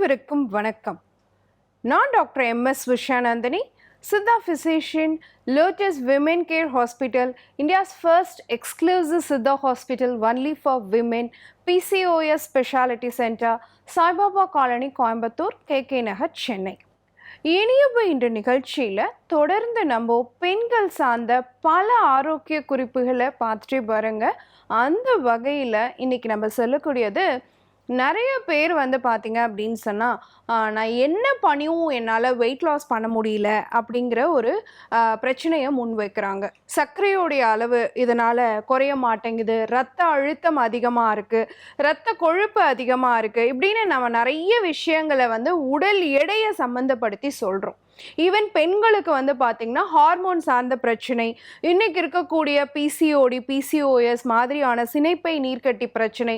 அனைவருக்கும் வணக்கம். நான் doctor MS Vishanandini Siddha physician lotus women care hospital India's first exclusive Siddha hospital only for women PCOS speciality centre Saibaba colony Coimbatore K K Nagar Chennai. இனியவு இன்று நிகழ்ச்சியில் தொடர்ந்து நம்ம பெண்கள் சார்ந்த பல ஆரோக்கிய குறிப்புகளை பார்த்துட்டே பாருங்க அந்த வகையில் இன்னைக்கு நம்ம சொல்லக்கூடியது நிறைய பேர் வந்து பார்த்தீங்க அப்படின்னு சொன்னால் நான் என்ன பண்ணியும் என்னால் வெயிட் லாஸ் பண்ண முடியல அப்படிங்கிற ஒரு பிரச்சனையை முன்வைக்கிறாங்க சர்க்கரையோடைய அளவு இதனால் குறைய மாட்டேங்குது. ரத்த அழுத்தம் அதிகமாக இருக்குது ரத்த கொழுப்பு அதிகமாக இருக்குது இப்படின்னு நம்ம நிறைய விஷயங்களை வந்து உடல் எடையை சம்மந்தப்படுத்தி சொல்கிறோம் ஈவன் பெண்களுக்கு வந்து பார்த்திங்கன்னா ஹார்மோன் சார்ந்த பிரச்சனை இன்றைக்கி இருக்கக்கூடிய பிசிஓடி பிசிஓஎஸ் மாதிரியான சினைப்பை நீர்க்கட்டி பிரச்சனை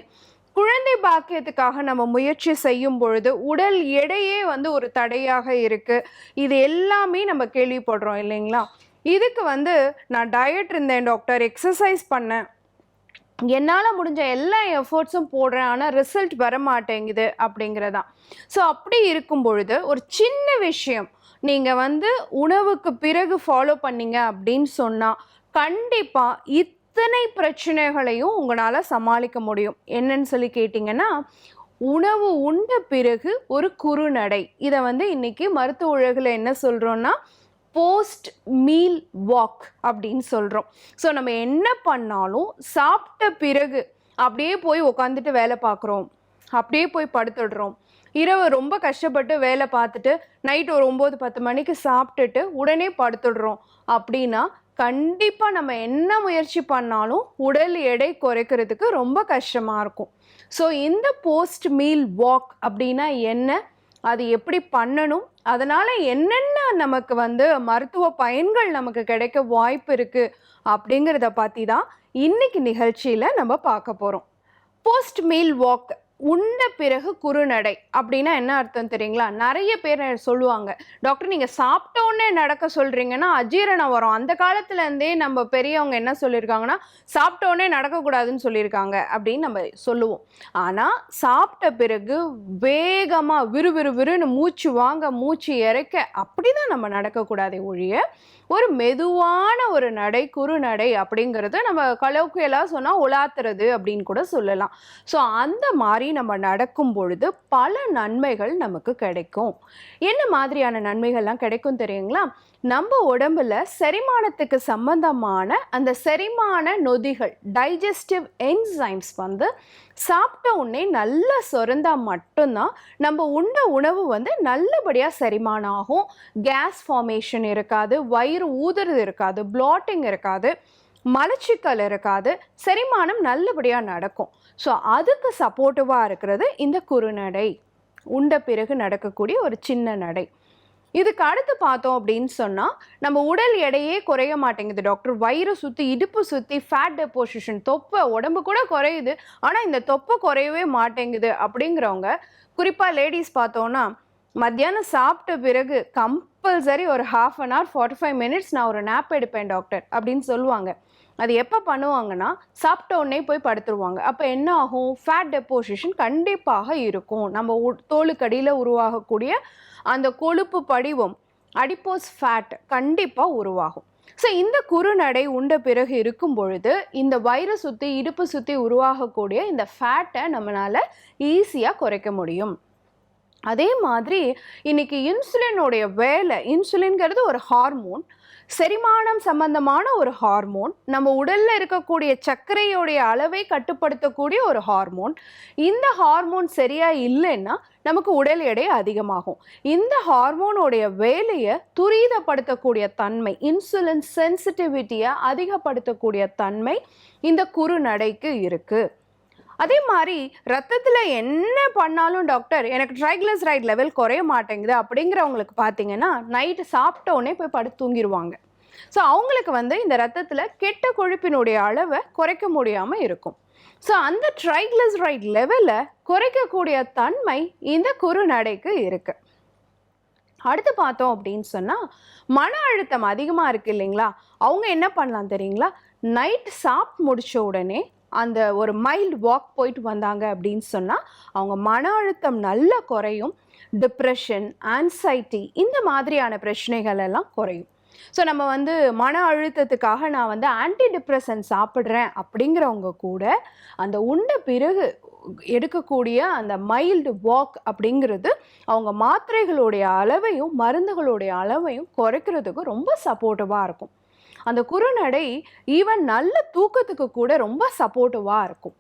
குழந்தை பாக்கியத்துக்காக நம்ம முயற்சி செய்யும் பொழுது உடல் எடையே வந்து ஒரு தடையாக இருக்கு. இது எல்லாமே நம்ம கேள்விப்படுறோம் இல்லைங்களா? இதுக்கு வந்து நான் டயட் இருந்தேன் டாக்டர் எக்ஸசைஸ் பண்ணேன். என்னால் முடிஞ்ச எல்லா எஃபர்ட்ஸும் போடுறேன். ஆனால் ரிசல்ட் வர மாட்டேங்குது அப்படிங்கிறதான். ஸோ அப்படி இருக்கும் பொழுது ஒரு சின்ன விஷயம். நீங்கள் வந்து உணவுக்கு பிறகு ஃபாலோ பண்ணீங்க அப்படின்னு சொன்னால் கண்டிப்பாக இத் இத்தனை பிரச்சனைகளையும் உங்களால் சமாளிக்க முடியும்? என்னன்னு சொல்லி கேட்டிங்கன்னா உணவு உண்ட பிறகு ஒரு குறுநடை. இதை வந்து இன்னைக்கு மருத்துவ உலகில் என்ன சொல்கிறோன்னா போஸ்ட் மீல் வாக் அப்படின்னு சொல்கிறோம் ஸோ நம்ம என்ன பண்ணாலும் சாப்பிட்ட பிறகு அப்படியே போய் உட்காந்துட்டு வேலை பார்க்குறோம். அப்படியே போய் படுத்துடுறோம். இரவு ரொம்ப கஷ்டப்பட்டு வேலை பார்த்துட்டு நைட் ஒரு ஒம்பது பத்து மணிக்கு சாப்பிட்டுட்டு உடனே படுத்துடுறோம். அப்படின்னா கண்டிப்பாக நம்ம என்ன முயற்சி பண்ணாலும் உடல் எடை குறைக்கிறதுக்கு ரொம்ப கஷ்டமாக இருக்கும். ஸோ இந்த போஸ்ட் மீல் வாக் அப்படின்னா என்ன? அது எப்படி பண்ணணும்? அதனால் என்னென்ன நமக்கு வந்து மருத்துவ பயன்கள் நமக்கு கிடைக்க வாய்ப்பு இருக்குது அப்படிங்கிறத பற்றி தான் இன்றைக்கி நிகழ்ச்சியில் நம்ம பார்க்க போகிறோம் போஸ்ட் மீல் வாக் உண்ட பிறகு குறுநடை அப்படின்னா என்ன அர்த்தம் தெரியுங்களா? நிறைய பேர் சொல்லுவாங்க. டாக்டர் நீங்கள் சாப்பிட்ட உடனே நடக்க சொல்கிறீங்கன்னா அஜீரணம் வரும். அந்த காலத்துலேருந்தே நம்ம பெரியவங்க என்ன சொல்லியிருக்காங்கன்னா சாப்பிட்ட உடனே நடக்கக்கூடாதுன்னு சொல்லியிருக்காங்க அப்படின்னு நம்ம சொல்லுவோம். ஆனால் சாப்பிட்ட பிறகு வேகமாக விறுவிறுவிறுன்னு மூச்சு வாங்க மூச்சு இறைக்க அப்படி தான் நம்ம நடக்கக்கூடாதே ஒழிய ஒரு மெதுவான ஒரு நடை குறுநடை அப்படிங்கிறது நம்ம கலோக்கியலாக சொன்னால் உலாத்துறது அப்படின்னு கூட சொல்லலாம். ஸோ அந்த மாதிரி நம்ம நடக்கும் பொழுது பல நன்மைகள் நமக்கு கிடைக்கும். என்ன மாதிரியான நன்மைகள்லாம் கிடைக்கும் தெரியுங்களா? நம்ம உடம்புல செரிமானத்துக்கு சம்பந்தமான அந்த செரிமான நொதிகள் டைஜஸ்டிவ் என்சைம்ஸ் வந்து சாப்பிட்ட உடனே நல்லா சுரந்தா மட்டும்தான் நம்ம உண்ட உணவு வந்து நல்லபடியாக செரிமானம் ஆகும் கேஸ் ஃபார்மேஷன் இருக்காது வயிறு ஊதுறது இருக்காது ப்ளாட்டிங் இருக்காது மலச்சிக்கல் இருக்காது செரிமானம் நல்லபடியாக நடக்கும். ஸோ அதுக்கு சப்போர்ட்டிவாக இருக்கிறது இந்த குறுநடை. உண்ட பிறகு நடக்கக்கூடிய ஒரு சின்ன நடை. இதுக்கு அடுத்து பார்த்தோம் அப்படின்னு சொன்னால் நம்ம உடல் எடையே குறைய மாட்டேங்குது டாக்டர். வயிறு சுற்றி இடுப்பு சுற்றி ஃபேட் டெப்போசிஷன் தொப்பை உடம்பு கூட குறையுது. ஆனால் இந்த தொப்பை குறையவே மாட்டேங்குது அப்படிங்கிறவங்க குறிப்பாக லேடிஸ் பார்த்தோன்னா மத்தியானம் சாப்பிட்ட பிறகு கம்பல்சரி ஒரு half an hour forty five minutes நான் ஒரு நாப் எடுப்பேன் டாக்டர் அப்படின்னு சொல்லுவாங்க. அது எப்போ பண்ணுவாங்கன்னா சாப்பிட்ட உடனே போய் படுத்துருவாங்க. அப்போ என்ன ஆகும்? ஃபேட் டெப்போசிஷன் கண்டிப்பாக இருக்கும். நம்ம உ- தோலுக்கடியில் உருவாகக்கூடிய அந்த கொழுப்பு படிவம் அடிப்போஸ் ஃபேட் கண்டிப்பாக உருவாகும். ஸோ இந்த குறுநடை உண்ட பிறகு இருக்கும் பொழுது இந்த வயிறு சுற்றி இடுப்பு சுற்றி உருவாகக்கூடிய இந்த ஃபேட்டை நம்மளால் ஈஸியாக குறைக்க முடியும். அதே மாதிரி இன்னைக்கு இன்சுலினுடைய வேலை இன்சுலின்கிறது ஒரு ஹார்மோன் செரிமானம் சம்பந்தமான ஒரு ஹார்மோன் நம்ம உடலில் இருக்கக்கூடிய சர்க்கரையோடைய அளவை கட்டுப்படுத்தக்கூடிய ஒரு ஹார்மோன். இந்த ஹார்மோன் சரியாக இல்லைன்னா நமக்கு உடல் எடை அதிகமாகும். இந்த ஹார்மோனுடைய வேலையை துரிதப்படுத்தக்கூடிய தன்மை இன்சுலின் சென்சிட்டிவிட்டியை அதிகப்படுத்தக்கூடிய தன்மை இந்த குறுநடைக்கு இருக்குது அதே மாதிரி ரத்தத்தில் என்ன பண்ணாலும் டாக்டர் எனக்கு ட்ரைக்ளிசரைட் லெவல் குறைய மாட்டேங்குது அப்படிங்கிறவங்களுக்கு பார்த்தீங்கன்னா நைட்டு சாப்பிட்டோன்னே போய் படுத்து தூங்கிடுவாங்க ஸோ அவங்களுக்கு வந்து இந்த ரத்தத்தில் கெட்ட கொழுப்பினுடைய அளவை குறைக்க முடியாமல் இருக்கும். ஸோ அந்த ட்ரைக்ளிசரைட் லெவலை குறைக்கக்கூடிய தன்மை இந்த குறுநடைக்கு இருக்குது அடுத்து பார்த்தோம் அப்படின்னு சொன்னால் மன அழுத்தம் அதிகமாக இருக்குது இல்லைங்களா? அவங்க என்ன பண்ணலாம் தெரியுங்களா? நைட் சாப்பிட்டு முடிச்ச உடனே அந்த ஒரு மைல்டு வாக் போயிட்டு வந்தாங்க அப்படின்னு சொன்னால் அவங்க மன அழுத்தம் நல்லா குறையும். டிப்ரெஷன் ஆன்சைட்டி இந்த மாதிரியான பிரச்சனைகள் எல்லாம் குறையும். ஸோ நம்ம வந்து மன அழுத்தத்துக்காக நான் வந்து ஆன்டி டிப்ரெஷன் சாப்பிட்றேன் அப்படிங்கிறவங்க கூட அந்த உண்ட பிறகு எடுக்கக்கூடிய அந்த மைல்டு வாக் அப்படிங்கிறது அவங்க மாத்திரைகளுடைய அளவையும் மருந்துகளுடைய அளவையும் குறைக்கிறதுக்கு ரொம்ப சப்போர்ட்டிவாக இருக்கும். அந்த குறுநடை ஈவன் நல்ல தூக்கத்துக்கு கூட ரொம்ப சப்போர்ட்டிவாக இருக்கும்.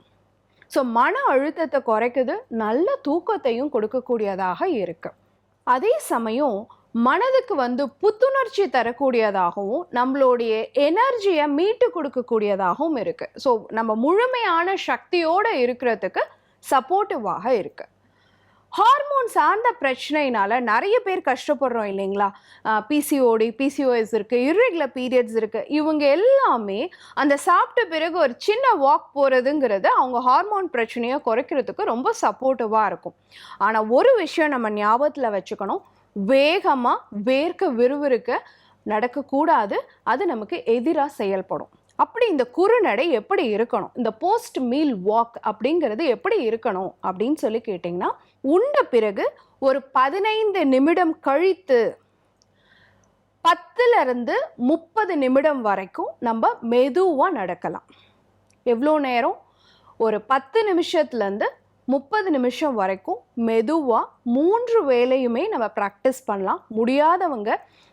ஸோ மன அழுத்தத்தை குறைக்குது நல்ல தூக்கத்தையும் கொடுக்கக்கூடியதாக இருக்கு. அதே சமயம் மனதுக்கு வந்து புத்துணர்ச்சி தரக்கூடியதாகவும் நம்மளுடைய எனர்ஜியை மீட்டு கொடுக்கக்கூடியதாகவும் இருக்குது ஸோ நம்ம முழுமையான சக்தியோடு இருக்கிறதுக்கு சப்போர்ட்டிவாக இருக்குது ஹார்மோன் சார்ந்த பிரச்சனையினால நிறைய பேர் கஷ்டப்படுறோம் இல்லைங்களா? பிசிஓடி பிசிஓஎஸ் இருக்கு இர்ரெகுலர் பீரியட்ஸ் இருக்கு. இவங்க எல்லாமே அந்த சாப்பிட்ட பிறகு ஒரு சின்ன வாக் போகிறதுங்கிறது அவங்க ஹார்மோன் பிரச்சனையை குறைக்கிறதுக்கு ரொம்ப சப்போர்ட்டிவாக இருக்கும். ஆனால் ஒரு விஷயம் நம்ம ஞாபகத்தில் வச்சுக்கணும். வேகமாக வேர்க்க விறுவிறுக்க நடக்கக்கூடாது. அது நமக்கு எதிராக செயல்படும். அப்படி இந்த குறுநடை எப்படி இருக்கணும்? இந்த போஸ்ட் மீல் வாக் அப்படிங்கிறது எப்படி இருக்கணும்? அப்படின்னு சொல்லி கேட்டிங்கன்னா உண்ட பிறகு ஒரு பதினைந்து நிமிடம் கழித்து பத்துலேருந்து முப்பது நிமிடம் வரைக்கும் நம்ம மெதுவாக நடக்கலாம். எவ்வளோ நேரம்? ஒரு பத்து நிமிஷத்துலேருந்து முப்பது நிமிஷம் வரைக்கும் மெதுவாக மூன்று வேலையுமே நம்ம ப்ராக்டிஸ் பண்ணலாம். முடியாதவங்க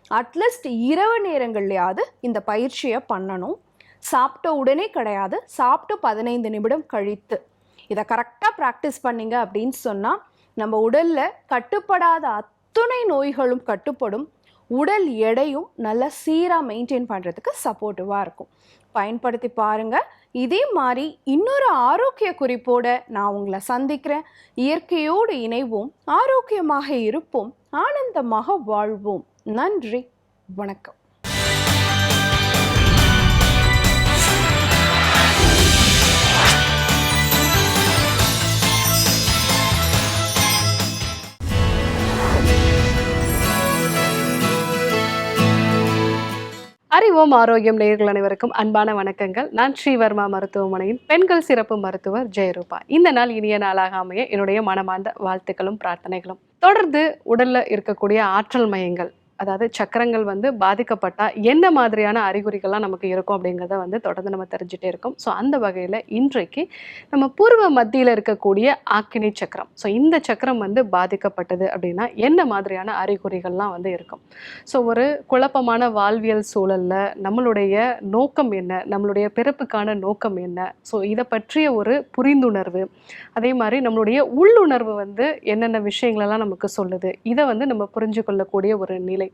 அட்லீஸ்ட் இரவு நேரங்கள்லையாவது இந்த பயிற்சியை பண்ணணும். சாப்பிட்ட உடனே கிடையாது. சாப்பிட்டு பதினைந்து நிமிடம் கழித்து. இதை கரெக்டாக ப்ராக்டிஸ் பண்ணிங்க அப்படின்னு சொன்னால் நம்ம உடலில் கட்டுப்படாத அத்துணை நோய்களும் கட்டுப்படும். உடல் எடையும் நல்லா சீராக மெயின்டைன் பண்ணுறதுக்கு சப்போர்ட்டிவாக இருக்கும். பயன்படுத்தி பாருங்கள் இதே மாதிரி இன்னொரு ஆரோக்கிய குறிப்போடு நான் உங்களை சந்திக்கிறேன். இயற்கையோடு இணைவோம். ஆரோக்கியமாக இருப்போம். ஆனந்தமாக வாழ்வோம். நன்றி. வணக்கம். அறிவோம் ஆரோக்கியம் நேர்கள் அனைவருக்கும் அன்பான வணக்கங்கள். நான் ஸ்ரீவர்மா மருத்துவமனையின் பெண்கள் சிறப்பு மருத்துவர் ஜெயரூபா. இந்த நாள் இனிய நாளாக அமைய என்னுடைய மனமார்ந்த வாழ்த்துக்களும் பிரார்த்தனைகளும். தொடர்ந்து உடல்ல இருக்கக்கூடிய ஆற்றல் மையங்கள் அதாவது சக்கரங்கள் வந்து பாதிக்கப்பட்டால் என்ன மாதிரியான அறிகுறிகள்லாம் நமக்கு இருக்கும் அப்படிங்கிறத வந்து தொடர்ந்து நம்ம தெரிஞ்சுட்டே இருக்கோம். ஸோ அந்த வகையில் இன்றைக்கு நம்ம பூர்வ மத்தியில் இருக்கக்கூடிய ஆக்கினி சக்கரம். ஸோ இந்த சக்கரம் வந்து பாதிக்கப்பட்டது அப்படின்னா என்ன மாதிரியான அறிகுறிகள்லாம் வந்து இருக்கும்? ஸோ ஒரு குழப்பமான வாழ்வியல் சூழலில் நம்மளுடைய நோக்கம் என்ன? நம்மளுடைய பிறப்புக்கான நோக்கம் என்ன? ஸோ இதை பற்றிய ஒரு புரிந்துணர்வு அதே மாதிரி நம்மளுடைய உள்ளுணர்வு வந்து என்னென்ன விஷயங்களெல்லாம் நமக்கு சொல்லுது? இதை வந்து நம்ம புரிஞ்சு கொள்ளக்கூடிய ஒரு நிலை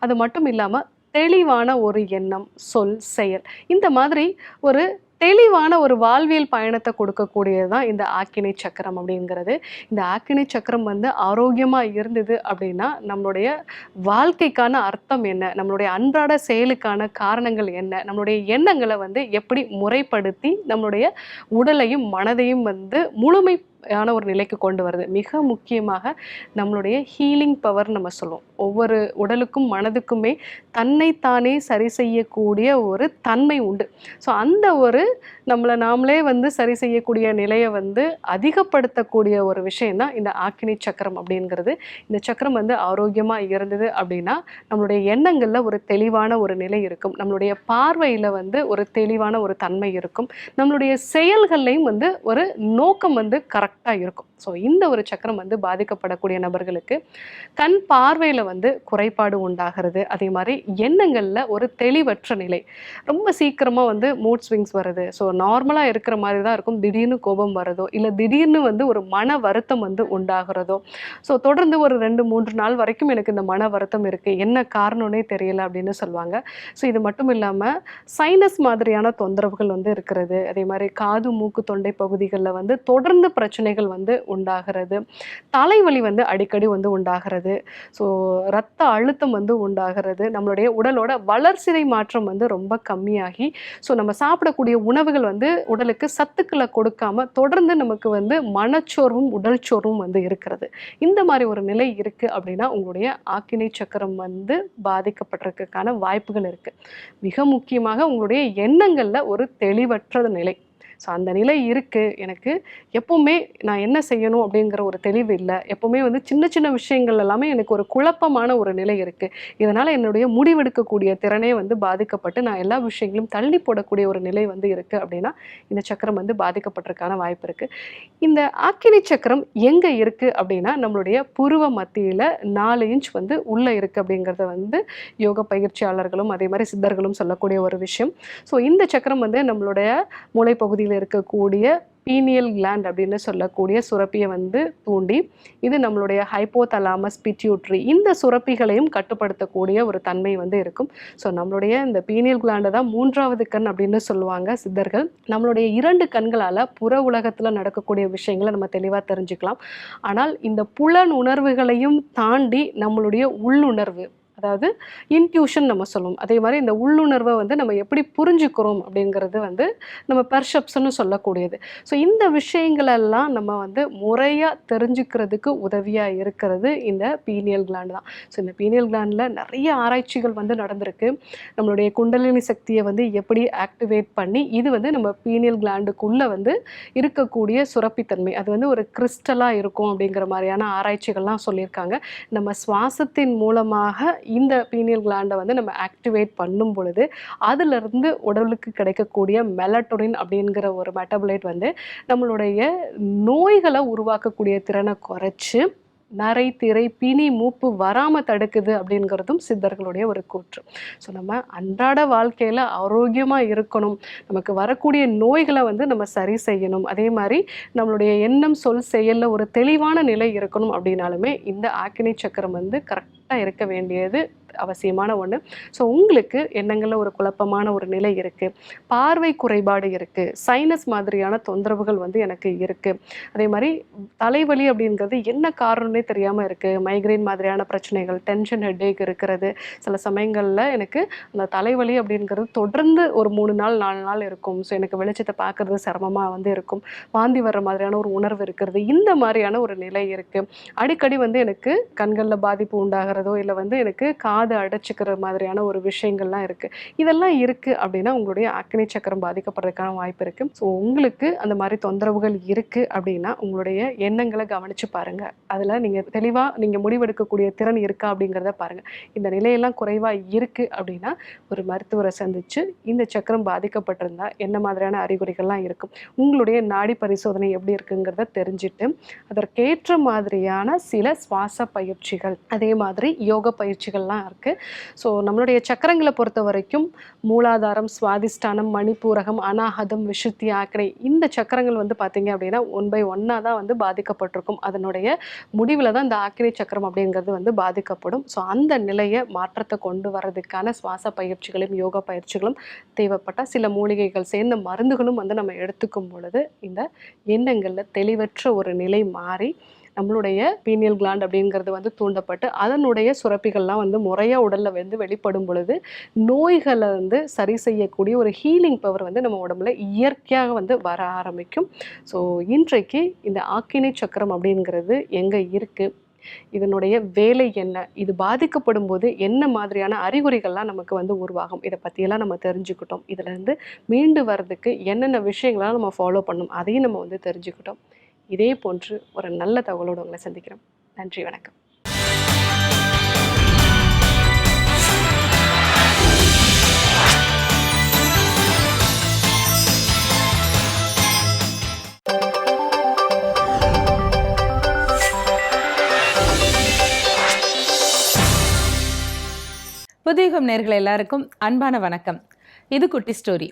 அது மட்டும் இல்லாமல் தெளிவான ஒரு எண்ணம் சொல் செயல். இந்த மாதிரி ஒரு தெளிவான ஒரு வாழ்வியல் பயணத்தை கொடுக்கக்கூடியது தான் இந்த ஆக்கினை சக்கரம் அப்படிங்கிறது. இந்த ஆக்கினை சக்கரம் வந்து ஆரோக்கியமாக இருந்தது அப்படின்னா நம்மளுடைய வாழ்க்கைக்கான அர்த்தம் என்ன? நம்மளுடைய அன்றாட செயலுக்கான காரணங்கள் என்ன? நம்மளுடைய எண்ணங்களை வந்து எப்படி முறைப்படுத்தி நம்மளுடைய உடலையும் மனதையும் வந்து முழுமை ஆன ஒரு நிலைக்கு கொண்டு வருது. மிக முக்கியமாக நம்மளுடைய ஹீலிங் பவர் நம்ம சொல்லுவோம். ஒவ்வொரு உடலுக்கும் மனதுக்குமே தன்னைத்தானே சரி செய்யக்கூடிய ஒரு தன்மை உண்டு. ஸோ அந்த ஒரு நம்மளை நாமளே வந்து சரி செய்யக்கூடிய நிலையை வந்து அதிகப்படுத்தக்கூடிய ஒரு விஷயம் தான் இந்த ஆக்கினி சக்கரம் அப்படிங்கிறது. இந்த சக்கரம் வந்து ஆரோக்கியமாக இருந்தது அப்படின்னா நம்மளுடைய எண்ணங்களில் ஒரு தெளிவான ஒரு நிலை இருக்கும். நம்மளுடைய பார்வையில் வந்து ஒரு தெளிவான ஒரு தன்மை இருக்கும். நம்மளுடைய செயல்கள்லையும் வந்து ஒரு நோக்கம் வந்து கரெக்டாக இருக்கும். ஸோ இந்த ஒரு சக்கரம் வந்து பாதிக்கப்படக்கூடிய நபர்களுக்கு கண் பார்வையில் வந்து குறைபாடு உண்டாகிறது. அதே மாதிரி எண்ணங்களில் ஒரு தெளிவற்ற நிலை. ரொம்ப சீக்கிரமாக வந்து மூட் ஸ்விங்ஸ் வருது. ஸோ நார்மலாக இருக்கிற மாதிரி தான் இருக்கும். திடீர்னு கோபம் வருதோ இல்லை திடீர்னு வந்து ஒரு மன வருத்தம் வந்து உண்டாகிறதோ. ஸோ தொடர்ந்து ஒரு ரெண்டு மூன்று நாள் வரைக்கும் எனக்கு இந்த மன வருத்தம் இருக்குது என்ன காரணம்னே தெரியல அப்படின்னு சொல்லுவாங்க. ஸோ இது மட்டும் இல்லாமல் சைனஸ் மாதிரியான தொந்தரவுகள் வந்து இருக்கிறது. அதே மாதிரி காது மூக்கு தொண்டை பகுதிகளில் வந்து தொடர்ந்து பிரச்சனை பிரச்சனைகள் வந்து உண்டாகிறது. தலைவலி வந்து அடிக்கடி வந்து உண்டாகிறது. ஸோ ரத்த அழுத்தம் வந்து உண்டாகிறது. நம்மளுடைய உடலோட வளர்சிதை மாற்றம் வந்து ரொம்ப கம்மியாகி ஸோ நம்ம சாப்பிடக்கூடிய உணவுகள் வந்து உடலுக்கு சத்துக்களை கொடுக்காம தொடர்ந்து நமக்கு வந்து மனச்சோர்வும் உடல் சோர்வும் வந்து இருக்கிறது. இந்த மாதிரி ஒரு நிலை இருக்கு அப்படின்னா உங்களுடைய ஆக்கினை சக்கரம் வந்து பாதிக்கப்பட்டிருக்கான வாய்ப்புகள் இருக்கு. மிக முக்கியமாக உங்களுடைய எண்ணங்கள்ல ஒரு தெளிவற்ற நிலை. ஸோ அந்த நிலை இருக்குது எனக்கு எப்போவுமே நான் என்ன செய்யணும் அப்படிங்கிற ஒரு தெளிவு இல்லை. எப்போவுமே வந்து சின்ன சின்ன விஷயங்கள் எல்லாமே எனக்கு ஒரு குழப்பமான ஒரு நிலை இருக்குது இதனால் என்னுடைய முடிவெடுக்கக்கூடிய திறனே வந்து பாதிக்கப்பட்டு நான் எல்லா விஷயங்களும் தள்ளி போடக்கூடிய ஒரு நிலை வந்து இருக்குது அப்படின்னா இந்த சக்கரம் வந்து பாதிக்கப்பட்டிருக்கான வாய்ப்பு இருக்குது இந்த ஆக்கினி சக்கரம் எங்கே இருக்குது அப்படின்னா நம்மளுடைய புருவ மத்தியில் நாலு இன்ச் வந்து உள்ளே இருக்குது அப்படிங்கிறத வந்து யோக பயிற்சியாளர்களும் அதே மாதிரி சித்தர்களும் சொல்லக்கூடிய ஒரு விஷயம். ஸோ இந்த சக்கரம் வந்து நம்மளுடைய பகுதியில் இருக்கக்கூடிய பீனியல் கிளாண்ட் அப்படின்னு சொல்லக்கூடிய சுரப்பியை வந்து தூண்டி இது நம்மளுடைய ஹைப்போதலாமஸ் பிட்யூட்ரி இந்த சுரப்பிகளையும் கட்டுப்படுத்தக்கூடிய ஒரு தன்மை வந்து இருக்கும். ஸோ நம்மளுடைய இந்த பீனியல் கிளாண்டை தான் மூன்றாவது கண் அப்படின்னு சொல்லுவாங்க சித்தர்கள். நம்மளுடைய இரண்டு கண்களால் புற உலகத்தில் நடக்கக்கூடிய விஷயங்களை நம்ம தெளிவாக தெரிஞ்சுக்கலாம். ஆனால் இந்த புலன் உணர்வுகளையும் தாண்டி நம்மளுடைய உள்ளுணர்வு அதாவது இன்ட்யூஷன் நம்ம சொல்லுவோம். அதே மாதிரி இந்த உள்ளுணர்வை வந்து நம்ம எப்படி புரிஞ்சுக்கிறோம் அப்படிங்கிறது வந்து நம்ம பெர்செப்ஷன்னு சொல்லக்கூடியது. ஸோ இந்த விஷயங்களெல்லாம் நம்ம வந்து முறையாக தெரிஞ்சுக்கிறதுக்கு உதவியாக இருக்கிறது இந்த பீனியல் கிளாண்ட் தான். ஸோ இந்த பீனியல் கிளாண்டில் நிறைய ஆராய்ச்சிகள் வந்து நடந்திருக்கு. நம்மளுடைய குண்டலினி சக்தியை வந்து எப்படி ஆக்டிவேட் பண்ணி இது வந்து நம்ம பீனியல் கிளாண்டுக்குள்ளே வந்து இருக்கக்கூடிய சுரப்பித்தன்மை அது வந்து ஒரு கிறிஸ்டலாக இருக்கும் அப்படிங்கிற மாதிரியான ஆராய்ச்சிகள்லாம் சொல்லியிருக்காங்க. நம்ம சுவாசத்தின் மூலமாக இந்த பீனியல் கிளாண்டை வந்து நம்ம ஆக்டிவேட் பண்ணும் பொழுது அதுலேருந்து உடலுக்கு கிடைக்கக்கூடிய மெலட்டோனின் அப்படிங்கிற ஒரு மெட்டபலைட் வந்து நம்மளுடைய நோய்களை உருவாக்கக்கூடிய திறனை குறைச்சி நரை திரை பிணி மூப்பு வராமல் தடுக்குது அப்படிங்கிறதும் சித்தர்களுடைய ஒரு கூற்று. ஸோ நம்ம அன்றாட வாழ்க்கையில் ஆரோக்கியமாக இருக்கணும். நமக்கு வரக்கூடிய நோய்களை வந்து நம்ம சரி செய்யணும். அதே மாதிரி நம்மளுடைய எண்ணம் சொல் செயலில் ஒரு தெளிவான நிலை இருக்கணும் அப்படின்னாலுமே இந்த ஆக்கினி சக்கரம் வந்து கரெக்டாக இருக்க வேண்டியது அவசியமான ஒன்று ஸோ உங்களுக்கு எண்ணங்களில் ஒரு குழப்பமான ஒரு நிலை இருக்குது பார்வை குறைபாடு இருக்குது சைனஸ் மாதிரியான தொந்தரவுகள் வந்து எனக்கு இருக்குது அதே மாதிரி தலைவலி அப்படிங்கிறது என்ன காரணம்னே தெரியாமல் இருக்குது மைக்ரைன் மாதிரியான பிரச்சனைகள் டென்ஷன் ஹெட்டேக் இருக்கிறது. சில சமயங்களில் எனக்கு அந்த தலைவலி அப்படிங்கிறது தொடர்ந்து ஒரு மூணு நாள் நாலு நாள் இருக்கும். ஸோ எனக்கு வெளிச்சத்தை பார்க்குறது சிரமமாக வந்து இருக்கும். வாந்தி வர்ற மாதிரியான ஒரு உணர்வு இருக்கிறது. இந்த மாதிரியான ஒரு நிலை இருக்குது அடிக்கடி வந்து எனக்கு கண்களில் பாதிப்பு உண்டாகிறதோ இல்லை வந்து எனக்கு காது அடைச்சிக்கிற மாதிரியான ஒரு விஷயங்கள்லாம் இருக்குது இதெல்லாம் இருக்குது அப்படின்னா உங்களுடைய அக்னி சக்கரம் பாதிக்கப்படுறதுக்கான வாய்ப்பு இருக்குது ஸோ உங்களுக்கு அந்த மாதிரி தொந்தரவுகள் இருக்குது அப்படின்னா உங்களுடைய எண்ணங்களை கவனித்து பாருங்கள் அதில் நீங்கள் தெளிவாக நீங்கள் முடிவெடுக்கக்கூடிய திறன் இருக்கா அப்படிங்கிறத பாருங்கள் இந்த நிலையெல்லாம் குறைவாக இருக்குது அப்படின்னா ஒரு மருத்துவரை சந்தித்து இந்த சக்கரம் பாதிக்கப்பட்டிருந்தா என்ன மாதிரியான அறிகுறிகள்லாம் இருக்கும்? உங்களுடைய நாடி பரிசோதனை எப்படி இருக்குங்கிறத தெரிஞ்சுட்டு அதற்கேற்ற மாதிரியான சில சுவாச பயிற்சிகள் அதே மாதிரி யோக பயிற்சிகள்லாம் இருக்குது ஸோ நம்மளுடைய சக்கரங்களை பொறுத்த வரைக்கும் மூலாதாரம் சுவாதிஷ்டானம் மணிப்பூரகம் அனாஹதம் விஷுத்தி ஆக்கடை இந்த சக்கரங்கள் வந்து பார்த்திங்க அப்படின்னா ஒன் பை ஒன்னாக தான் வந்து பாதிக்கப்பட்டிருக்கும். அதனுடைய முடிவில் தான் இந்த ஆக்கினை சக்கரம் அப்படிங்கிறது வந்து பாதிக்கப்படும். ஸோ அந்த நிலையை மாற்றத்தை கொண்டு வர்றதுக்கான சுவாச பயிற்சிகளும் யோகா பயிற்சிகளும் தேவைப்பட்டால் சில மூலிகைகள் சேர்ந்த மருந்துகளும் வந்து நம்ம எடுத்துக்கும் பொழுது இந்த எண்ணங்களில் தெளிவற்ற ஒரு நிலை மாறி நம்மளுடைய பீனியல் கிளாண்ட் அப்படிங்கிறது வந்து தூண்டப்பட்டு அதனுடைய சுரப்பிகள்லாம் வந்து முறையாக உடலில் வந்து வெளிப்படும் பொழுது நோய்களை வந்து சரி செய்யக்கூடிய ஒரு ஹீலிங் பவர் வந்து நம்ம உடம்புல இயற்கையாக வந்து வர ஆரம்பிக்கும். ஸோ இன்றைக்கு இந்த ஆக்கினை சக்கரம் அப்படிங்கிறது எங்கே இருக்குது இதனுடைய வேலை என்ன? இது பாதிக்கப்படும் போது என்ன மாதிரியான அறிகுறிகள்லாம் நமக்கு வந்து உருவாகும்? இதை பற்றியெல்லாம் நம்ம தெரிஞ்சுக்கிட்டோம். இதிலேருந்து மீண்டு வர்றதுக்கு என்னென்ன விஷயங்கள்லாம் நம்ம ஃபாலோ பண்ணணும்? அதையும் நம்ம வந்து தெரிஞ்சுக்கிட்டோம். இதே போன்று ஒரு நல்ல தகவலோடு உங்களை சந்திக்கிறோம். நன்றி வணக்கம். புதியுகம் நேர்கள் எல்லாருக்கும் அன்பான வணக்கம். இது குட்டி ஸ்டோரி.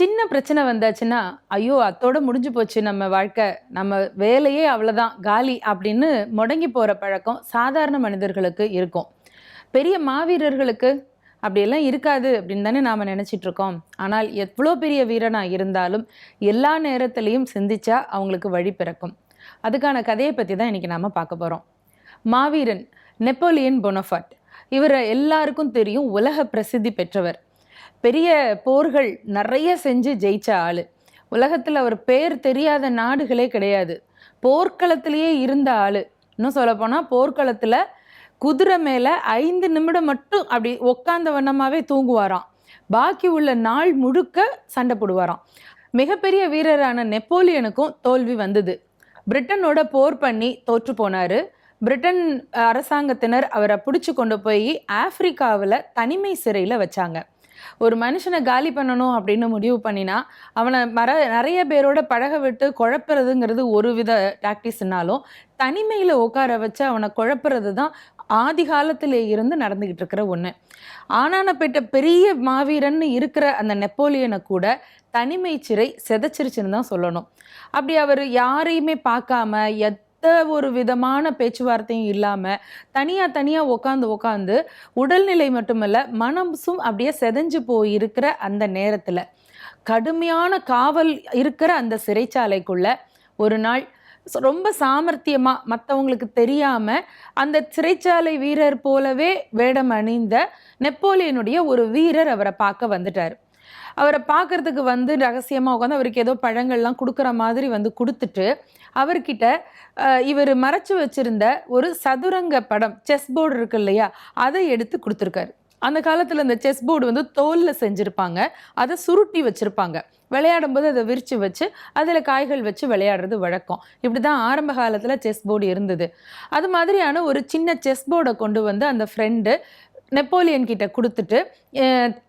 சின்ன பிரச்சனை வந்தாச்சுன்னா ஐயோ அத்தோட முடிஞ்சு போச்சு நம்ம வாழ்க்கை. நம்ம வேலையே அவ்வளோதான் காலி அப்படின்னு முடங்கி போகிற பழக்கம் சாதாரண மனிதர்களுக்கு இருக்கும். பெரிய மாவீரர்களுக்கு அப்படியெல்லாம் இருக்காது அப்படின்னு தானே நாம் நினச்சிட்டு இருக்கோம். ஆனால் எவ்வளோ பெரிய வீரனாக இருந்தாலும் எல்லா நேரத்துலையும் சிந்திச்சா அவங்களுக்கு வழி பிறக்கும். அதுக்கான கதையை பற்றி தான் இன்றைக்கி நாம் பார்க்க போகிறோம் மாவீரன் நெப்போலியன் பொனஃபாட். இவரை எல்லாருக்கும் தெரியும் உலக பிரசித்தி பெற்றவர். பெரிய போர்கள் நிறைய செஞ்சு ஜெயிச்ச ஆள். உலகத்தில் அவர் பேர் தெரியாத நாடுகளே கிடையாது. போர்க்களத்திலேயே இருந்த ஆள். இன்னும் சொல்லப்போனால் போர்க்களத்தில் குதிரை மேலே ஐந்து நிமிடம் மட்டும் அப்படி உட்காந்த வண்ணமாகவே தூங்குவாராம். பாக்கி உள்ள நாள் முழுக்க சண்டை போடுவாராம். மிகப்பெரிய வீரரான நெப்போலியனுக்கும் தோல்வி வந்தது. பிரிட்டனோட போர் பண்ணி தோற்று போனார். பிரிட்டன் அரசாங்கத்தினர் அவரை பிடிச்சி கொண்டு போய் ஆப்பிரிக்காவில் தனிமை சிறையில் வச்சாங்க. ஒரு மனுஷனை காலி பண்ணணும் அப்படின்னு முடிவு பண்ணினா அவனை மர நிறைய பேரோட பழக விட்டு குழப்புறதுங்கிறது ஒரு வித டாக்டிஸ்னாலும் தனிமையில் உட்கார வச்சு அவனை குழப்புறது தான் ஆதி காலத்திலே இருந்து நடந்துக்கிட்டு இருக்கிற ஒன்று ஆனானப்பேட்ட பெரிய மாவீரன்னு இருக்கிற அந்த நெப்போலியனை கூட தனிமை சிறை செதைச்சிருச்சுன்னு தான் சொல்லணும். அப்படி அவர் யாரையுமே பார்க்காம எத் ஒரு விதமான பேச்சுவார்த்தையும் இல்லாமல் தனியாக தனியாக உட்காந்து உட்காந்து உடல்நிலை மட்டுமல்ல மனசும் அப்படியே செதஞ்சு போயிருக்கிற அந்த நேரத்தில் கடுமையான காவல் இருக்கிற அந்த சிறைச்சாலைக்குள்ள ஒரு நாள் ரொம்ப சாமர்த்தியமாக மற்றவங்களுக்கு தெரியாமல் அந்த சிறைச்சாலை வீரர் போலவே வேடம் அணிந்த நெப்போலியனுடைய ஒரு வீரர் அவரை பார்க்க வந்துட்டார். அவரை பார்க்கறதுக்கு வந்து ரகசியமாக உட்காந்து அவருக்கு ஏதோ பழங்கள்லாம் கொடுக்குற மாதிரி வந்து கொடுத்துட்டு அவர்கிட்ட இவர் மறைச்சு வச்சிருந்த ஒரு சதுரங்க படம் செஸ் போர்டு இருக்கு இல்லையா அதை எடுத்து கொடுத்துருக்காரு. அந்த காலத்தில் இந்த செஸ் போர்டு வந்து தோலில் செஞ்சுருப்பாங்க அதை சுருட்டி வச்சுருப்பாங்க. விளையாடும்போது அதை விரித்து வச்சு அதில் காய்கள் வச்சு விளையாடுறது வழக்கம். இப்படி தான் ஆரம்ப காலத்தில் செஸ் போர்டு இருந்தது. அது மாதிரியான ஒரு சின்ன செஸ் போர்டை கொண்டு வந்து அந்த ஃப்ரெண்டு நெப்போலியன் கிட்ட கொடுத்துட்டு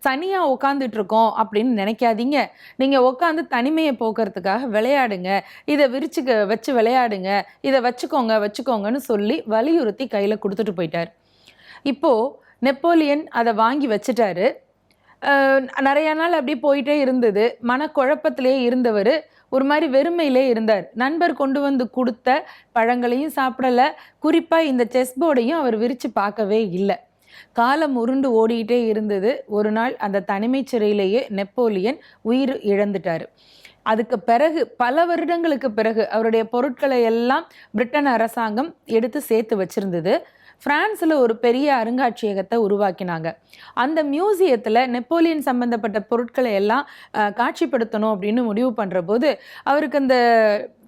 தனியாக உட்காந்துட்டு இருக்கோம் அப்படின்னு நினைக்காதீங்க. நீங்கள் உட்காந்து தனிமையை போக்குறதுக்காக விளையாடுங்க. இதை விரிச்சுக்க வச்சு விளையாடுங்க. இதை வச்சுக்கோங்க வச்சுக்கோங்கன்னு சொல்லி வலியுறுத்தி கையில் கொடுத்துட்டு போயிட்டார். இப்போது நெப்போலியன் அதை வாங்கி வச்சுட்டாரு. நிறைய நாள் அப்படியே போயிட்டே இருந்தது. மனக்குழப்பத்திலே இருந்தவர் ஒரு மாதிரி வெறுமையிலே இருந்தார். நண்பர் கொண்டு வந்து கொடுத்த பழங்களையும் சாப்பிடல. குறிப்பாக இந்த செஸ் போர்டையும் அவர் விரித்து பார்க்கவே இல்லை. காலம் உருண்டு ஓடிட்டே இருந்தது. ஒரு நாள் அந்த தனிமை சிறையிலேயே நெப்போலியன் உயிர் இழந்துட்டார். அதுக்கு பிறகு பல வருடங்களுக்கு பிறகு அவருடைய பொருட்களை எல்லாம் பிரிட்டன் அரசாங்கம் எடுத்து சேர்த்து வச்சிருந்தது. பிரான்ஸில் ஒரு பெரிய அருங்காட்சியகத்தை உருவாக்கினாங்க. அந்த மியூசியத்தில் நெப்போலியன் சம்பந்தப்பட்ட பொருட்களை எல்லாம் காட்சிப்படுத்தணும் அப்படின்னு முடிவு பண்ணுற போது அவருக்கு அந்த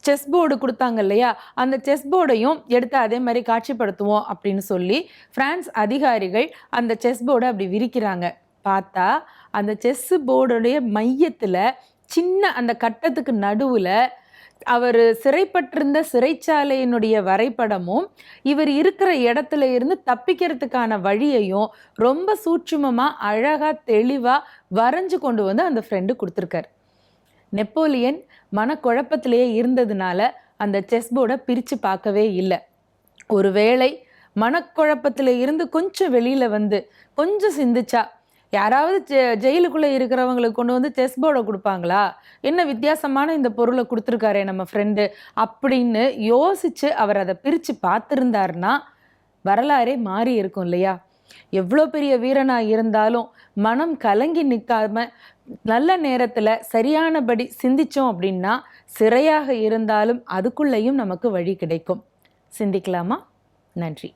செஸ் போர்டு கொடுத்தாங்க இல்லையா அந்த செஸ் போர்டையும் எடுத்து அதே மாதிரி காட்சிப்படுத்துவோம் அப்படின்னு சொல்லி பிரான்ஸ் அதிகாரிகள் அந்த செஸ் போர்டை அப்படி விரிக்கிறாங்க. பார்த்தா அந்த செஸ் போர்டுடைய மையத்தில் சின்ன அந்த கட்டத்துக்கு நடுவில் அவர் சிறைப்பட்டிருந்த சிறைச்சாலையினுடைய வரைபடமும் இவர் இருக்கிற இடத்துல இருந்து தப்பிக்கிறதுக்கான வழியையும் ரொம்ப சூட்சுமமாக அழகாக தெளிவாக வரைஞ்சு கொண்டு வந்து அந்த ஃப்ரெண்டு கொடுத்துருக்கார். நெப்போலியன் மனக்குழப்பத்திலேயே இருந்ததுனால அந்த செஸ் போர்டை பிரித்து பார்க்கவே இல்லை. ஒருவேளை மனக்குழப்பத்தில் இருந்து கொஞ்சம் வெளியில் வந்து கொஞ்சம் சிந்திச்சா யாராவது ஜெ ஜெயிலுக்குள்ளே இருக்கிறவங்களுக்கு கொண்டு வந்து செஸ் போர்டை கொடுப்பாங்களா? என்ன வித்தியாசமான இந்த பொருளை கொடுத்துருக்காரே நம்ம ஃப்ரெண்டு அப்படின்னு யோசித்து அவர் அதை பிரித்து பார்த்துருந்தாருன்னா வரலாறே மாறி இருக்கும் இல்லையா? எவ்வளோ பெரிய வீரனாக இருந்தாலும் மனம் கலங்கி நிற்காம நல்ல நேரத்தில் சரியானபடி சிந்திச்சோம் அப்படின்னா சிறையாக இருந்தாலும் அதுக்குள்ளேயும் நமக்கு வழி கிடைக்கும். சிந்திக்கலாமா? நன்றி.